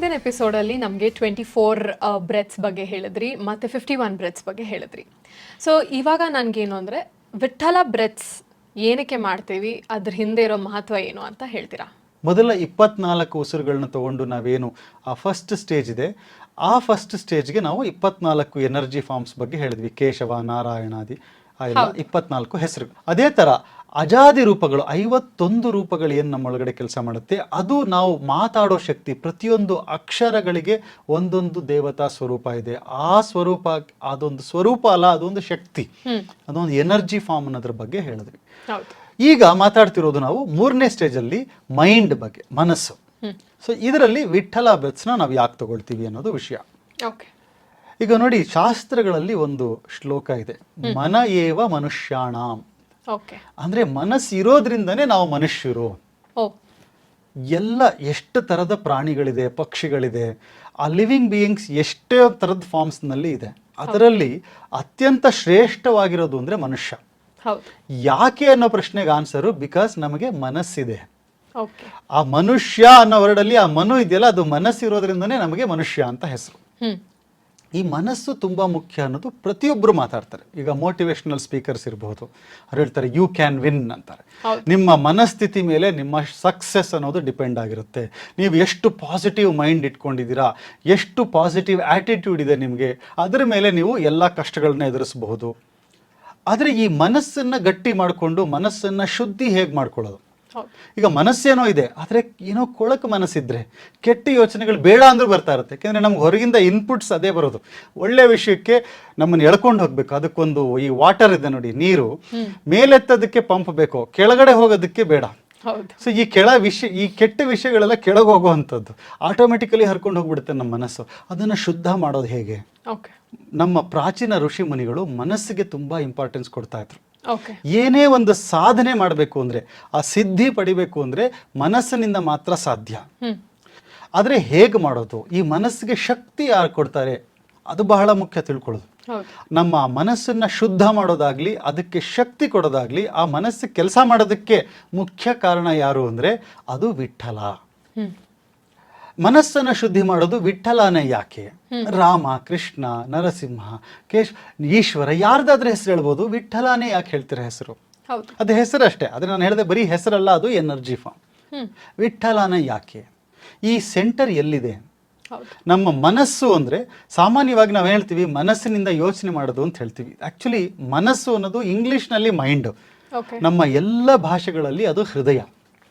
ಹಿಂದಿನ ಎಪಿಸೋಡಲ್ಲಿ ನಮಗೆ twenty four breaths ಬಗ್ಗೆ ಹೇಳಿದ್ರಿ, ಮತ್ತು ಫಿಫ್ಟಿ ಒನ್ ಬ್ರೆತ್ಸ್ ಬಗ್ಗೆ ಹೇಳಿದ್ರಿ. ಸೊ ಇವಾಗ ನನಗೇನು ಅಂದರೆ ವಿಠಲ ಬ್ರೆತ್ಸ್ ಏನಕ್ಕೆ ಮಾಡ್ತೀವಿ, ಅದ್ರ ಹಿಂದೆ ಇರೋ ಮಹತ್ವ ಏನು ಅಂತ ಹೇಳ್ತೀರಾ? ಮೊದಲ ಇಪ್ಪತ್ನಾಲ್ಕು ಉಸಿರುಗಳನ್ನ ತಗೊಂಡು ನಾವೇನು, ಆ ಫಸ್ಟ್ ಸ್ಟೇಜ್ ಇದೆ. ಆ ಫಸ್ಟ್ ಸ್ಟೇಜ್ಗೆ ನಾವು ಇಪ್ಪತ್ನಾಲ್ಕು ಎನರ್ಜಿ ಫಾರ್ಮ್ಸ್ ಬಗ್ಗೆ ಹೇಳಿದ್ವಿ. ಕೇಶವ, ನಾರಾಯಣಾದಿ. ಆ ಎಲ್ಲ ಇಪ್ಪತ್ನಾಲ್ಕು ಹೆಸರು ಅದೇ ತರ ಅಜಾದಿ ರೂಪಗಳು ಐವತ್ತೊಂದು ರೂಪಗಳು ಏನು ನಮ್ಮೊಳಗಡೆ ಕೆಲಸ ಮಾಡುತ್ತೆ? ಅದು ನಾವು ಮಾತಾಡೋ ಶಕ್ತಿ ಪ್ರತಿಯೊಂದು ಅಕ್ಷರಗಳಿಗೆ ಒಂದೊಂದು ದೇವತಾ ಸ್ವರೂಪ ಇದೆ. ಆ ಸ್ವರೂಪ ಅದೊಂದು ಸ್ವರೂಪ ಅಲ್ಲ ಅದೊಂದು ಶಕ್ತಿ. ಅದೊಂದು ಎನರ್ಜಿ ಫಾರ್ಮ್ ಅನ್ನೋದ್ರ ಬಗ್ಗೆ ಹೇಳಿದ್ವಿ. ಈಗ ಮಾತಾಡ್ತಿರೋದು ನಾವು ಮೂರನೇ ಸ್ಟೇಜಲ್ಲಿ ಮೈಂಡ್ ಬಗ್ಗೆ ಮನಸ್ಸು. ಸೊ ಇದರಲ್ಲಿ ವಿಠಲ ಬೆತ್ಸ್ನ ನಾವು ಯಾಕೆ ತಗೊಳ್ತೀವಿ ಅನ್ನೋದು ವಿಷಯ. ಓಕೆ. ಈಗ ನೋಡಿ ಶಾಸ್ತ್ರಗಳಲ್ಲಿ ಒಂದು ಶ್ಲೋಕ ಇದೆ. ಮನ ಏವ ಮನುಷ್ಯಾಣ. ಅಂದ್ರೆ ಮನಸ್ಸು ಇರೋದ್ರಿಂದನೇ ನಾವು ಮನುಷ್ಯರು. ಎಲ್ಲ ಎಷ್ಟು ತರದ ಪ್ರಾಣಿಗಳಿದೆ ಪಕ್ಷಿಗಳಿದೆ ಆ ಲಿವಿಂಗ್ ಬೀಯಿಂಗ್ಸ್ ಎಷ್ಟೇ ಥರದ ಫಾರ್ಮ್ಸ್ನಲ್ಲಿ ಇದೆ. ಅದರಲ್ಲಿ ಅತ್ಯಂತ ಶ್ರೇಷ್ಠವಾಗಿರೋದು ಅಂದ್ರೆ ಮನುಷ್ಯ. ಯಾಕೆ ಅನ್ನೋ ಪ್ರಶ್ನೆಗೆ ಆನ್ಸರು ಬಿಕಾಸ್ ನಮಗೆ ಮನಸ್ಸಿದೆ. ಆ ಮನುಷ್ಯ ಅನ್ನೋ ವರ್ಡಲ್ಲಿ ಆ ಮನು ಇದೆಯಲ್ಲ ಅದು ಮನಸ್ಸಿರೋದ್ರಿಂದನೇ ನಮಗೆ ಮನುಷ್ಯ ಅಂತ ಹೆಸರು. ಈ ಮನಸ್ಸು ತುಂಬ ಮುಖ್ಯ ಅನ್ನೋದು ಪ್ರತಿಯೊಬ್ಬರು ಮಾತಾಡ್ತಾರೆ. ಈಗ ಮೋಟಿವೇಶನಲ್ ಸ್ಪೀಕರ್ಸ್ ಇರಬಹುದು. ಅವ್ರು ಹೇಳ್ತಾರೆ ಯು ಕ್ಯಾನ್ ವಿನ್ ಅಂತಾರೆ. ನಿಮ್ಮ ಮನಸ್ಥಿತಿ ಮೇಲೆ ನಿಮ್ಮ ಸಕ್ಸಸ್ ಅನ್ನೋದು ಡಿಪೆಂಡ್ ಆಗಿರುತ್ತೆ. ನೀವು ಎಷ್ಟು ಪಾಸಿಟಿವ್ ಮೈಂಡ್ ಇಟ್ಕೊಂಡಿದ್ದೀರಾ ಎಷ್ಟು ಪಾಸಿಟಿವ್ ಆ್ಯಟಿಟ್ಯೂಡ್ ಇದೆ ನಿಮಗೆ ಅದರ ಮೇಲೆ ನೀವು ಎಲ್ಲ ಕಷ್ಟಗಳನ್ನ ಎದುರಿಸಬಹುದು. ಆದರೆ ಈ ಮನಸ್ಸನ್ನು ಗಟ್ಟಿ ಮಾಡಿಕೊಂಡು ಮನಸ್ಸನ್ನು ಶುದ್ಧಿ ಹೇಗೆ ಮಾಡ್ಕೊಳ್ಳೋದು? ಈಗ ಮನಸ್ಸೇನೋ ಇದೆ ಆದರೆ ಏನೋ ಕೊಳಕು ಮನಸ್ಸಿದ್ರೆ ಕೆಟ್ಟ ಯೋಚನೆಗಳು ಬೇಡ ಅಂದ್ರೂ ಬರ್ತಾ ಇರುತ್ತೆ. ಯಾಕೆಂದರೆ ನಮ್ಗೆ ಹೊರಗಿಂದ ಇನ್ಪುಟ್ಸ್ ಅದೇ ಬರೋದು. ಒಳ್ಳೆ ವಿಷಯಕ್ಕೆ ನಮ್ಮನ್ನು ಎಳ್ಕೊಂಡು ಹೋಗ್ಬೇಕು. ಅದಕ್ಕೊಂದು ಈ ವಾಟರ್ ಇದೆ ನೋಡಿ ನೀರು. ಮೇಲೆತ್ತದಕ್ಕೆ ಪಂಪ್ ಬೇಕು. ಕೆಳಗಡೆ ಹೋಗೋದಕ್ಕೆ ಬೇಡ. ಸೊ ಈ ಕೆಳ ವಿಷಯ ಈ ಕೆಟ್ಟ ವಿಷಯಗಳೆಲ್ಲ ಕೆಳಗೆ ಹೋಗುವಂಥದ್ದು. ಆಟೋಮೆಟಿಕಲಿ ಹರ್ಕೊಂಡು ಹೋಗ್ಬಿಡುತ್ತೆ ನಮ್ಮ ಮನಸ್ಸು. ಅದನ್ನು ಶುದ್ಧ ಮಾಡೋದು ಹೇಗೆ? ನಮ್ಮ ಪ್ರಾಚೀನ ಋಷಿ ಮುನಿಗಳು ಮನಸ್ಸಿಗೆ ತುಂಬ ಇಂಪಾರ್ಟೆನ್ಸ್ ಕೊಡ್ತಾ ಇದ್ರು. ಏನೇ ಒಂದು ಸಾಧನೆ ಮಾಡಬೇಕು ಅಂದರೆ ಆ ಸಿದ್ಧಿ ಪಡಿಬೇಕು ಅಂದರೆ ಮನಸ್ಸಿನಿಂದ ಮಾತ್ರ ಸಾಧ್ಯ. ಆದರೆ ಹೇಗೆ ಮಾಡೋದು? ಈ ಮನಸ್ಸಿಗೆ ಶಕ್ತಿ ಯಾರು ಕೊಡ್ತಾರೆ? ಅದು ಬಹಳ ಮುಖ್ಯ ತಿಳ್ಕೊಳ್ಳೋದು. ನಮ್ಮ ಮನಸ್ಸನ್ನು ಶುದ್ಧ ಮಾಡೋದಾಗ್ಲಿ ಅದಕ್ಕೆ ಶಕ್ತಿ ಕೊಡೋದಾಗ್ಲಿ ಆ ಮನಸ್ಸಿಗೆ ಕೆಲಸ ಮಾಡೋದಕ್ಕೆ ಮುಖ್ಯ ಕಾರಣ ಯಾರು ಅಂದರೆ ಅದು ವಿಠಲ. ಮನಸ್ಸನ್ನು ಶುದ್ಧಿ ಮಾಡೋದು ವಿಠಲನೇ ಯಾಕೆ? ರಾಮ ಕೃಷ್ಣ ನರಸಿಂಹ ಕೇಶ್ ಈಶ್ವರ ಯಾರ್ದಾದ್ರೆ ಹೆಸರು ಹೇಳ್ಬೋದು. ವಿಠಲನೇ ಯಾಕೆ ಹೇಳ್ತಿರ ಹೆಸರು? ಅದು ಹೆಸರಷ್ಟೇ ಅದನ್ನ ನಾನು ಹೇಳಿದೆ ಬರೀ ಹೆಸರಲ್ಲ ಅದು ಎನರ್ಜಿ ಫಾರ್ಮ್. ವಿಠಲನ ಯಾಕೆ? ಈ ಸೆಂಟರ್ ಎಲ್ಲಿದೆ? ನಮ್ಮ ಮನಸ್ಸು ಅಂದ್ರೆ ಸಾಮಾನ್ಯವಾಗಿ ನಾವು ಹೇಳ್ತೀವಿ ಮನಸ್ಸಿನಿಂದ ಯೋಚನೆ ಮಾಡೋದು ಅಂತ ಹೇಳ್ತೀವಿ. ಆಕ್ಚುಲಿ ಮನಸ್ಸು ಅನ್ನೋದು ಇಂಗ್ಲೀಷ್ನಲ್ಲಿ ಮೈಂಡು ಓಕೆ ನಮ್ಮ ಎಲ್ಲ ಭಾಷೆಗಳಲ್ಲಿ ಅದು ಹೃದಯ.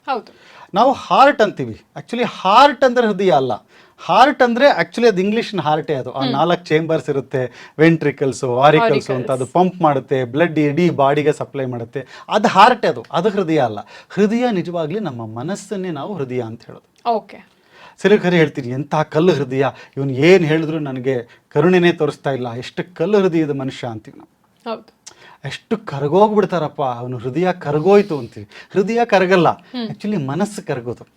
ಹೌದು. ನಾವು ಹಾರ್ಟ್ ಅಂತೀವಿ. ಆ್ಯಕ್ಚುಲಿ ಹಾರ್ಟ್ ಅಂದರೆ ಹೃದಯ ಅಲ್ಲ. ಹಾರ್ಟ್ ಅಂದರೆ ಆ್ಯಕ್ಚುಲಿ ಅದು ಇಂಗ್ಲೀಷ್ನ ಹಾರ್ಟೇ ಅದು. ಆ ನಾಲ್ಕು ಚೇಂಬರ್ಸ್ ಇರುತ್ತೆ. ವೆಂಟ್ರಿಕಲ್ಸು ಆರಿಕಲ್ಸು ಅಂತ ಅದು ಪಂಪ್ ಮಾಡುತ್ತೆ. ಬ್ಲಡ್ ಇಡೀ ಬಾಡಿಗೆ ಸಪ್ಲೈ ಮಾಡುತ್ತೆ. ಅದು ಹಾರ್ಟೇ ಅದು. ಅದು ಹೃದಯ ಅಲ್ಲ. ಹೃದಯ ನಿಜವಾಗ್ಲಿ ನಮ್ಮ ಮನಸ್ಸನ್ನೇ ನಾವು ಹೃದಯ ಅಂತ ಹೇಳೋದು. ಓಕೆ ಸರಿ ಖರೆ ಹೇಳ್ತೀನಿ ಎಂಥ ಕಲ್ಲು ಹೃದಯ? ಇವನು ಏನು ಹೇಳಿದ್ರು ನನಗೆ ಕರುಣೆನೇ ತೋರಿಸ್ತಾ ಇಲ್ಲ. ಎಷ್ಟು ಕಲ್ಲು ಹೃದಯದ ಮನುಷ್ಯ ಅಂತೀವಿ ನಾವು. ಹೌದು. ಎಷ್ಟು ಕರಗೋಗ್ಬಿಡ್ತಾರಪ್ಪ. ಅವನು ಹೃದಯ ಕರಗೋಯ್ತು ಅಂತೀವಿ. ಹೃದಯ ಕರಗಲ್ಲ. ಆ್ಯಕ್ಚುಲಿ ಮನಸ್ಸು ಕರಗೋದು.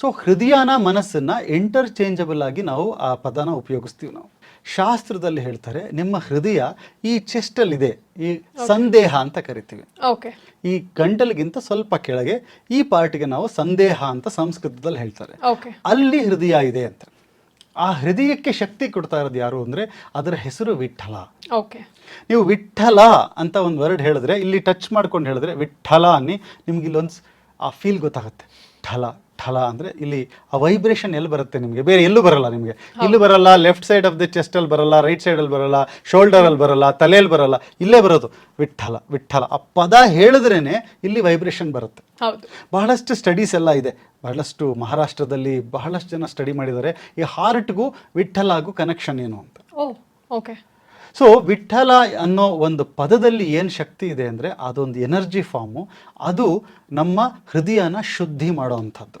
ಸೊ ಹೃದಯನ ಮನಸ್ಸನ್ನ ಇಂಟರ್ಚೇಂಜಬಲ್ ಆಗಿ ನಾವು ಆ ಪದನ ಉಪಯೋಗಿಸ್ತೀವಿ ನಾವು. ಶಾಸ್ತ್ರದಲ್ಲಿ ಹೇಳ್ತಾರೆ ನಿಮ್ಮ ಹೃದಯ ಈ ಚೆಸ್ಟಲ್ಲಿದೆ ಈ ಸಂದೇಹ ಅಂತ ಕರಿತೀವಿ. ಓಕೆ ಈ ಗಂಟಲಿಗಿಂತ ಸ್ವಲ್ಪ ಕೆಳಗೆ ಈ ಪಾರ್ಟಿಗೆ ನಾವು ಸಂದೇಹ ಅಂತ ಸಂಸ್ಕೃತದಲ್ಲಿ ಹೇಳ್ತಾರೆ. ಓಕೆ ಅಲ್ಲಿ ಹೃದಯ ಇದೆ ಅಂತ. ಆ ಹೃದಯಕ್ಕೆ ಶಕ್ತಿ ಕೊಡ್ತಾ ಇರೋದು ಯಾರು ಅಂದರೆ ಅದರ ಹೆಸರು ವಿಠಲ. ಓಕೆ. ನೀವು ವಿಠಲ ಅಂತ ಒಂದು ವರ್ಡ್ ಹೇಳಿದ್ರೆ ಇಲ್ಲಿ ಟಚ್ ಮಾಡ್ಕೊಂಡು ಹೇಳಿದ್ರೆ ವಿಠಲ ಅನ್ನಿ ನಿಮ್ಗೆ ಇಲ್ಲೊಂದು ಆ ಫೀಲ್ ಗೊತ್ತಾಗುತ್ತೆ. ಠಲ. ಠಲ ಅಂದರೆ ಇಲ್ಲಿ ಆ ವೈಬ್ರೇಷನ್ ಎಲ್ಲಿ ಬರುತ್ತೆ ನಿಮಗೆ? ಬೇರೆ ಎಲ್ಲೂ ಬರಲ್ಲ ನಿಮಗೆ. ಇಲ್ಲಿ ಬರಲ್ಲ ಲೆಫ್ಟ್ ಸೈಡ್ ಆಫ್ ದಿ ಚೆಸ್ಟಲ್ಲಿ ಬರಲ್ಲ ರೈಟ್ ಸೈಡಲ್ಲಿ ಬರಲ್ಲ ಶೋಲ್ಡರಲ್ಲಿ ಬರಲ್ಲ ತಲೆಯಲ್ಲಿ ಬರಲ್ಲ ಇಲ್ಲೇ ಬರೋದು. ವಿಠಲ ವಿಠಲ ಆ ಪದ ಹೇಳಿದ್ರೇ ಇಲ್ಲಿ ವೈಬ್ರೇಷನ್ ಬರುತ್ತೆ. ಬಹಳಷ್ಟು ಸ್ಟಡೀಸ್ ಎಲ್ಲ ಇದೆ. ಬಹಳಷ್ಟು ಮಹಾರಾಷ್ಟ್ರದಲ್ಲಿ ಬಹಳಷ್ಟು ಜನ ಸ್ಟಡಿ ಮಾಡಿದ್ದಾರೆ. ಈ ಹಾರ್ಟ್ಗೂ ವಿಠಲಾಗೂ ಕನೆಕ್ಷನ್ ಏನು ಅಂತ. ಓಕೆ ಸೊ ವಿಠಲ ಅನ್ನೋ ಒಂದು ಪದದಲ್ಲಿ ಏನು ಶಕ್ತಿ ಇದೆ ಅಂದರೆ ಅದೊಂದು ಎನರ್ಜಿ ಫಾರ್ಮು ಅದು ನಮ್ಮ ಹೃದಯನ ಶುದ್ಧಿ ಮಾಡೋವಂಥದ್ದು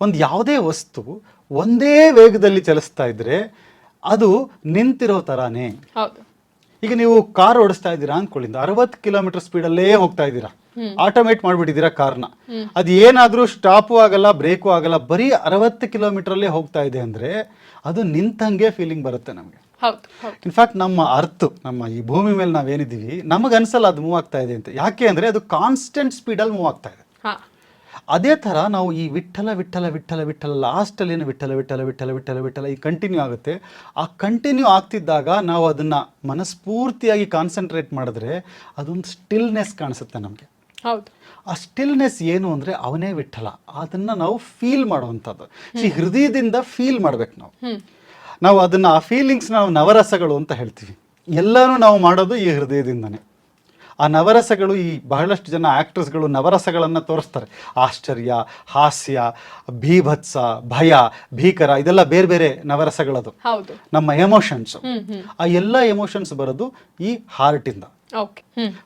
ಒಂದು ಯಾವುದೇ ವಸ್ತು ಒಂದೇ ವೇಗದಲ್ಲಿ ಚಲಿಸ್ತಾ ಇದ್ರೆ ಅದು ನಿಂತಿರೋ ತರಾನೇ. ಹೌದು. ಈಗ ನೀವು ಕಾರ್ ಓಡಿಸ್ತಾ ಇದ್ದೀರಾ ಅಂದ್ಕೊಳ್ಳಿ ಅರವತ್ತು ಕಿಲೋಮೀಟರ್ ಸ್ಪೀಡಲ್ಲೇ ಹೋಗ್ತಾ ಇದ್ದೀರಾ. ಆಟೋಮೇಟ್ ಮಾಡ್ಬಿಟ್ಟಿದ್ದೀರಾ ಕಾರ್ನ. ಅದು ಏನಾದರೂ ಸ್ಟಾಪು ಆಗಲ್ಲ ಬ್ರೇಕು ಆಗಲ್ಲ ಬರೀ ಅರವತ್ತು ಕಿಲೋಮೀಟ್ರಲ್ಲೇ ಹೋಗ್ತಾ ಇದೆ ಅಂದರೆ ಅದು ನಿಂತಂಗೆ ಫೀಲಿಂಗ್ ಬರುತ್ತೆ ನಮಗೆ. ಇನ್ಫ್ಯಾಕ್ಟ್ ನಮ್ಮ ಅರ್ಥ ನಮ್ಮ ಈ ಭೂಮಿ ಮೇಲೆ ನಾವೇನಿದ್ದೀವಿ ನಮಗೆ ಅನ್ಸಲ್ಲ ಅದು ಮೂವ್ ಆಗ್ತಾ ಇದೆ ಅಂತ. ಯಾಕೆ ಅಂದರೆ ಅದು ಕಾನ್ಸ್ಟೆಂಟ್ ಸ್ಪೀಡಲ್ಲಿ ಮೂವ್ ಆಗ್ತಾ ಇದೆ. ಅದೇ ಥರ ನಾವು ಈ ವಿಠಲ ವಿಠಲ ವಿಠಲ ವಿಠಲ ಲಾಸ್ಟಲ್ಲಿ ಏನು ವಿಠಲ ವಿಠಲ ವಿಠಲ ವಿಠಲ ವಿಠಲ ಈ ಕಂಟಿನ್ಯೂ ಆಗುತ್ತೆ. ಆ ಕಂಟಿನ್ಯೂ ಆಗ್ತಿದ್ದಾಗ ನಾವು ಅದನ್ನು ಮನಸ್ಫೂರ್ತಿಯಾಗಿ ಕಾನ್ಸಂಟ್ರೇಟ್ ಮಾಡಿದ್ರೆ ಅದೊಂದು ಸ್ಟಿಲ್ನೆಸ್ ಕಾಣಿಸುತ್ತೆ ನಮಗೆ. ಹೌದು. ಆ ಸ್ಟಿಲ್ನೆಸ್ ಏನು ಅಂದರೆ ಅವನೇ ವಿಠಲ ಅದನ್ನು ನಾವು ಫೀಲ್ ಮಾಡುವಂಥದ್ದು. ಈ ಹೃದಯದಿಂದ ಫೀಲ್ ಮಾಡ್ಬೇಕು ನಾವು. ನಾವು ಅದನ್ನು ಆ ಫೀಲಿಂಗ್ಸ್ ನಾವು ನವರಸಗಳು ಅಂತ ಹೇಳ್ತೀವಿ. ಎಲ್ಲನೂ ನಾವು ಮಾಡೋದು ಈ ಹೃದಯದಿಂದನೇ. ಆ ನವರಸಗಳು ಈ ಬಹಳಷ್ಟು ಜನ ಆ್ಯಕ್ಟರ್ಸ್ಗಳು ನವರಸಗಳನ್ನು ತೋರಿಸ್ತಾರೆ. ಆಶ್ಚರ್ಯ ಹಾಸ್ಯ ಭೀಭತ್ಸ ಭಯ ಭೀಕರ ಇದೆಲ್ಲ ಬೇರೆ ಬೇರೆ ನವರಸಗಳದು. ನಮ್ಮ ಎಮೋಷನ್ಸ್ ಆ ಎಲ್ಲ ಎಮೋಷನ್ಸ್ ಬರೋದು ಈ ಹಾರ್ಟಿಂದ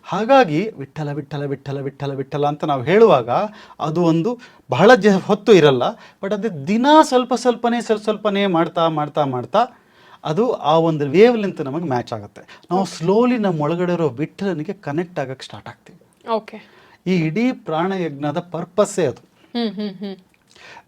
ಹಾಗಾಗಿ ವಿಠಲ ವಿಠಲ ವಿಠಲ ವಿಠಲ ವಿಠಲ ಅಂತ ನಾವು ಹೇಳುವಾಗ ಅದು ಒಂದು ಬಹಳ ಜ ಹೊತ್ತು ಇರಲ್ಲ ಬಟ್ ಅದು ದಿನ ಸ್ವಲ್ಪ ಸ್ವಲ್ಪನೇ ಸ್ವಲ್ಪ ಸ್ವಲ್ಪನೇ ಮಾಡ್ತಾ ಮಾಡ್ತಾ ಮಾಡ್ತಾ ಅದು ಆ ಒಂದು ವೇವ್ ಲೆಂತ್ ನಮಗೆ ಮ್ಯಾಚ್ ಆಗುತ್ತೆ. ನಾವು ಸ್ಲೋಲಿ ನಮ್ಮ ಒಳಗಡೆ ಇರೋ ವಿಠಲನಿಗೆ ಕನೆಕ್ಟ್ ಆಗಕ್ಕೆ ಸ್ಟಾರ್ಟ್ ಆಗ್ತೀವಿ. ಓಕೆ ಈ ಇಡೀ ಪ್ರಾಣಯಜ್ಞದ ಪರ್ಪಸ್ಸೇ ಅದು.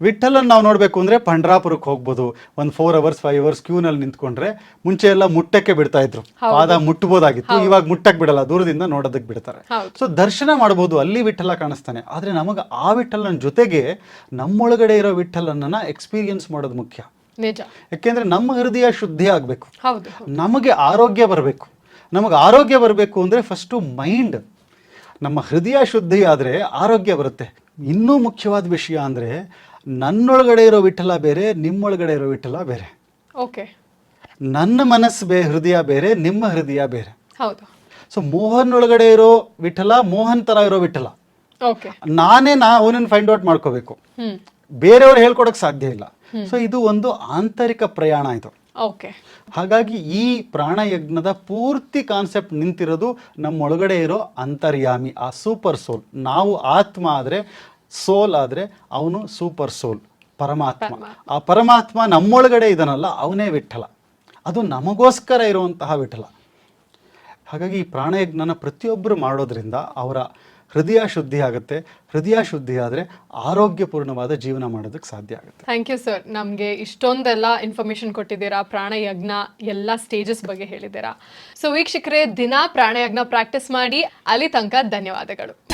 ವಿಠಲನ್ನು ನಾವು ನೋಡಬೇಕು ಅಂದರೆ ಪಂಡ್ರಾಪುರಕ್ಕೆ ಹೋಗ್ಬೋದು. ಒಂದು ಫೋರ್ ಅವರ್ಸ್ ಫೈವ್ ಅವರ್ಸ್ ಕ್ಯೂನಲ್ಲಿ ನಿಂತ್ಕೊಂಡ್ರೆ ಮುಂಚೆ ಎಲ್ಲ ಮುಟ್ಟಕ್ಕೆ ಬಿಡ್ತಾ ಇದ್ರು. ಪಾದ ಮುಟ್ಟಬೋದಾಗಿತ್ತು ಇವಾಗ ಮುಟ್ಟಕ್ಕೆ ಬಿಡಲ್ಲ. ದೂರದಿಂದ ನೋಡೋದಕ್ಕೆ ಬಿಡ್ತಾರೆ. ಸೊ ದರ್ಶನ ಮಾಡ್ಬೋದು. ಅಲ್ಲಿ ವಿಠಲ ಕಾಣಿಸ್ತಾನೆ. ಆದರೆ ನಮಗೆ ಆ ವಿಠಲನ ಜೊತೆಗೆ ನಮ್ಮೊಳಗಡೆ ಇರೋ ವಿಠಲನ್ನ ಎಕ್ಸ್ಪೀರಿಯನ್ಸ್ ಮಾಡೋದು ಮುಖ್ಯ. ನಿಜ. ಯಾಕೆಂದ್ರೆ ನಮ್ಮ ಹೃದಯ ಶುದ್ಧಿ ಆಗಬೇಕು. ಹೌದು ನಮಗೆ ಆರೋಗ್ಯ ಬರಬೇಕು. ನಮಗೆ ಆರೋಗ್ಯ ಬರಬೇಕು ಅಂದರೆ ಫಸ್ಟು ಮೈಂಡ್ ನಮ್ಮ ಹೃದಯ ಶುದ್ಧಿ ಆದರೆ ಆರೋಗ್ಯ ಬರುತ್ತೆ. ಇನ್ನೂ ಮುಖ್ಯವಾದ ವಿಷಯ ಅಂದರೆ ನನ್ನೊಳಗಡೆ ಇರೋ ವಿಠಲ ಬೇರೆ ನಿಮ್ಮೊಳಗಡೆ ಇರೋ ವಿಠಲ ಬೇರೆ. ಓಕೆ. ನನ್ನ ಮನಸ್ಸು ಬೇ ಹೃದಯ ಬೇರೆ ನಿಮ್ಮ ಹೃದಯ ಬೇರೆ. ಹೌದು. ಸೊ ಮೋಹನ್ ಒಳಗಡೆ ಇರೋ ವಿಠಲ ಮೋಹನ್ ಥರ ಇರೋ ವಿಠಲ. ಓಕೆ. ನಾನೇ ನಾ ಅವನನ್ನು ಫೈಂಡ್ ಔಟ್ ಮಾಡ್ಕೋಬೇಕು. ಬೇರೆಯವ್ರು ಹೇಳ್ಕೊಡಕ್ ಸಾಧ್ಯ ಇಲ್ಲ. ಸೊ ಇದು ಒಂದು ಆಂತರಿಕ ಪ್ರಯಾಣ ಇದು. ಓಕೆ. ಹಾಗಾಗಿ ಈ ಪ್ರಾಣಯಜ್ಞದ ಪೂರ್ತಿ ಕಾನ್ಸೆಪ್ಟ್ ನಿಂತಿರೋದು ನಮ್ಮೊಳಗಡೆ ಇರೋ ಅಂತರ್ಯಾಮಿ ಆ ಸೂಪರ್ ಸೋಲ್. ನಾವು ಆತ್ಮ ಆದರೆ ಸೋಲ್ ಆದರೆ ಅವನು ಸೂಪರ್ ಸೋಲ್ ಪರಮಾತ್ಮ. ಆ ಪರಮಾತ್ಮ ನಮ್ಮೊಳಗಡೆ ಇದನ್ನಲ್ಲ ಅವನೇ ವಿಠಲ ಅದು ನಮಗೋಸ್ಕರ ಇರುವಂತಹ ವಿಠಲ ಹಾಗಾಗಿ ಈ ಪ್ರಾಣಯಜ್ಞನ ಪ್ರತಿಯೊಬ್ಬರು ಮಾಡೋದ್ರಿಂದ ಅವರ ಹೃದಯ ಶುದ್ಧಿ ಆಗುತ್ತೆ. ಹೃದಯ ಶುದ್ಧಿ ಆದರೆ ಆರೋಗ್ಯಪೂರ್ಣವಾದ ಜೀವನ ಮಾಡೋದಕ್ಕೆ ಸಾಧ್ಯ ಆಗುತ್ತೆ. ಥ್ಯಾಂಕ್ ಯು ಸರ್ ನಮಗೆ ಇಷ್ಟೊಂದೆಲ್ಲ ಇನ್ಫಾರ್ಮೇಷನ್ ಕೊಟ್ಟಿದ್ದೀರಾ? ಪ್ರಾಣಯಜ್ಞ ಎಲ್ಲ ಸ್ಟೇಜಸ್ ಬಗ್ಗೆ ಹೇಳಿದ್ದೀರಾ? ಸೊ ವೀಕ್ಷಕರೇ, ದಿನ ಪ್ರಾಣಯಜ್ಞ ಪ್ರಾಕ್ಟೀಸ್ ಮಾಡಿ, ಅಲ್ಲಿ ತನಕ ಧನ್ಯವಾದಗಳು.